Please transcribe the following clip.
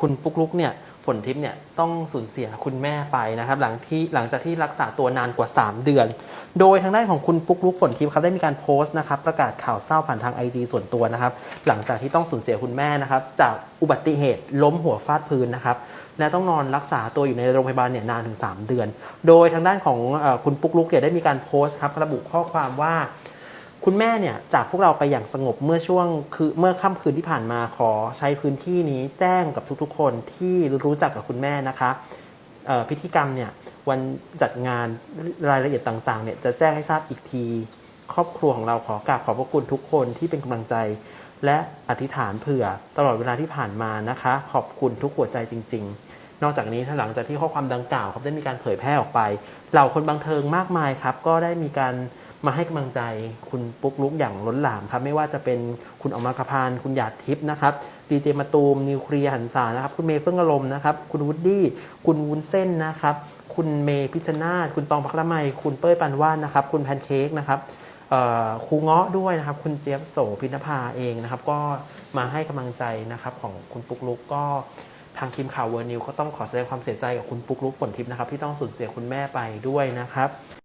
คุณปุ๊กลุกเนี่ยฝนทิพย์เนี่ยต้องสูญเสียคุณแม่ไปนะครับ หลังที่หลังจากที่รักษาตัวนานกว่า 3 เดือน โดยทางด้านของคุณปุ๊กลุกฝนทิพย์ครับได้มีการโพสต์นะครับ ประกาศข่าวเศร้าผ่านทางไอจีส่วนตัวนะครับ หลังจากที่ต้องสูญเสียคุณแม่นะครับ จากอุบัติเหตุล้มหัวฟาดพื้นนะครับและต้องนอนรักษาตัวอยู่ในโรงพยาบาลเนี่ยนานถึง 3 เดือน โดยทางด้านของคุณปุ๊กลุกเนี่ยได้มีการโพสต์ครับระบุข้อความว่า คุณแม่เนี่ยจากพวกเราไปอย่างสงบเมื่อช่วงคือเมื่อค่ำคืนที่ผ่านมาขอใช้พื้นที่นี้แจ้งกับทุกๆ คนที่รู้จักกับคุณแม่นะคะพิธีกรรมเนี่ยวันจัดงานรายละเอียดต่างๆเนี่ยจะแจ้งให้ทราบอีกที ครอบครัวของเราขอกราบขอบพระคุณทุกคนที่เป็นกำลังใจ และอธิษฐานเผื่อตลอดเวลาที่ผ่านมานะคะ ขอบคุณทุกหัวใจจริง ๆนอกจากนี้ถ้าหลังจากที่ข้อความดังกล่าวครับได้มีการเผยแพร่ออกไป เหล่าคนบันเทิงมากมายครับ ก็ได้มีการ มาให้กำลังใจคุณปุ๊กลุกอย่างล้นหลามครับไม่ว่าจะเป็นคุณอมรคพานคุณหยาดทิพย์นะครับดีเจมาตูมนิวเคลียร์หันษานะครับคุณเมย์เฟื่องอารมณ์นะครับคุณวูดดี้คุณวุ้นเส้นนะครับคุณเมย์พิชนาธคุณตองพักละไมคุณเป้ยปันว่านนะครับคุณแพนเค้กนะครับครูเงาะด้วยนะครับ คุณเจี๊ยบโสพินภาเองนะครับ ก็มาให้กำลังใจนะครับของคุณปุ๊กลุกก็ทางทีมข่าวเวอร์นิวก็ต้องขอแสดงความเสียใจกับคุณปุ๊กลุกฝนทิพย์นะครับที่ต้องสูญเสียคุณแม่ไปด้วยนะครับ